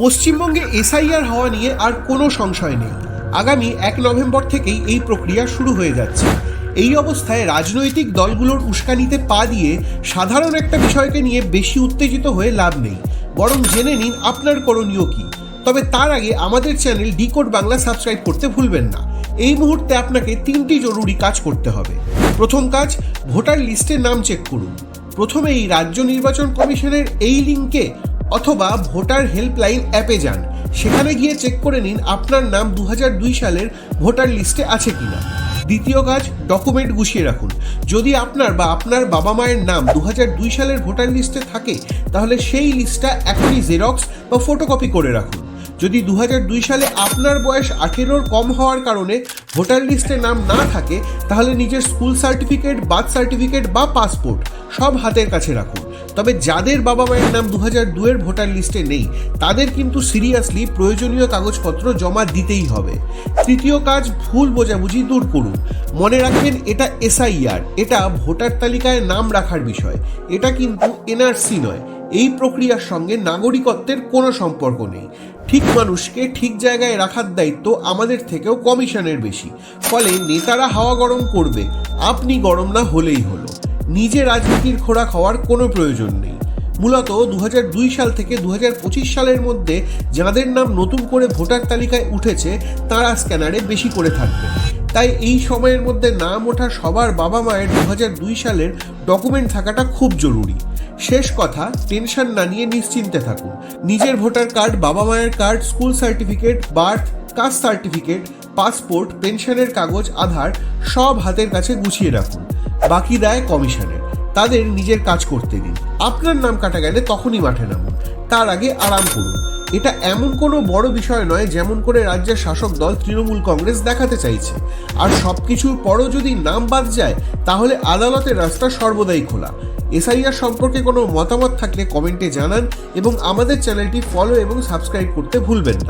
পশ্চিমবঙ্গে এসআইআর হওয়া নিয়ে আর কোনো সংশয় নেই। আগামী এক নভেম্বর থেকেই এই প্রক্রিয়া শুরু হয়ে যাচ্ছে। এই অবস্থায় রাজনৈতিক দলগুলোর উস্কানিতে পা দিয়ে সাধারণ একটা বিষয়কে নিয়ে বেশি উত্তেজিত হয়ে লাভ নেই। বরং জেনে নিন আপনার করণীয় কি। তবে তার আগে আমাদের চ্যানেল ডিকোড বাংলা সাবস্ক্রাইব করতে ভুলবেন না। এই মুহূর্তে আপনাকে তিনটি জরুরি কাজ করতে হবে। প্রথম কাজ, ভোটার লিস্টে নাম চেক করুন। প্রথমেই রাজ্য নির্বাচন কমিশনের এই লিঙ্কে অথবা ভোটার হেল্পলাইন অ্যাপে যান। সেখানে গিয়ে চেক করে নিন আপনার নাম দু হাজার দুই সালের ভোটার লিস্টে আছে কিনা। দ্বিতীয় কাজ, ডকুমেন্ট গুছিয়ে রাখুন। যদি আপনার বা আপনার বাবা মায়ের নাম দু হাজার দুই সালের ভোটার লিস্টে থাকে, তাহলে সেই লিস্টটা এখনই জেরক্স বা ফটোকপি করে রাখুন। যদি দু হাজার দুই সালে আপনার বয়স আঠেরোর কম হওয়ার কারণে ভোটার লিস্টে নাম না থাকে, তাহলে নিজের স্কুল সার্টিফিকেট, বার্থ সার্টিফিকেট বা পাসপোর্ট সব হাতের কাছে রাখুন। তবে যাদের বাবা মায়ের নাম দু হাজার দুয়ের ভোটার লিস্টে নেই, তাদের কিন্তু সিরিয়াসলি প্রয়োজনীয় কাগজপত্র জমা দিতেই হবে। তৃতীয় কাজ, ভুল বোঝাবুঝি দূর করুন। মনে রাখবেন এটা এসআইআর, এটা ভোটার তালিকায় নাম রাখার বিষয়। এটা কিন্তু এনআরসি নয়। এই প্রক্রিয়ার সঙ্গে নাগরিকত্বের কোনো সম্পর্ক নেই। ঠিক মানুষকে ঠিক জায়গায় রাখার দায়িত্ব আমাদের থেকেও কমিশনের বেশি। ফলে নেতারা হাওয়া গরম করবে, আপনি গরম না হলেই হলো। নিজে রাজনীতির খোরাক হওয়ার কোনো প্রয়োজন নেই। মূলত দু হাজার দুই সাল থেকে দু হাজার পঁচিশ সালের মধ্যে যাদের নাম নতুন করে ভোটার তালিকায় উঠেছে, তারা স্ক্যানারে বেশি করে থাকবে। তাই এই সময়ের মধ্যে নাম ওঠা সবার বাবা মায়ের দু হাজার দুই সালের ডকুমেন্ট থাকাটা খুব জরুরি। শেষ কথা টেনশন না নিয়ে নিশ্চিন্তে থাকুন। নিজের ভোটার কার্ড বাবা মায়ের card school certificate birth caste certificate passport পেনশনের কাগজ, আধার, সব হাতের কাছে গুছিয়ে রাখুন। বাকি দায় কমিশনের। তাদের নিজের কাজ করতে দিন। আপনার নাম কাটা গেলে তখনই মাঠে নামুন। তার আগে আরাম করুন। এটা এমন কোনো বড় বিষয় নয় যেমন করে রাজ্যের শাসক দল তৃণমূল কংগ্রেস দেখাতে চাইছে। আর সব কিছুর পরও যদি নাম বাদ যায়, তাহলে আদালতের রাস্তা সর্বদাই খোলা। এসআইআর সম্পর্কে কোনো মতামত থাকলে কমেন্টে জানান এবং আমাদের চ্যানেলটি ফলো এবং সাবস্ক্রাইব করতে ভুলবেন না।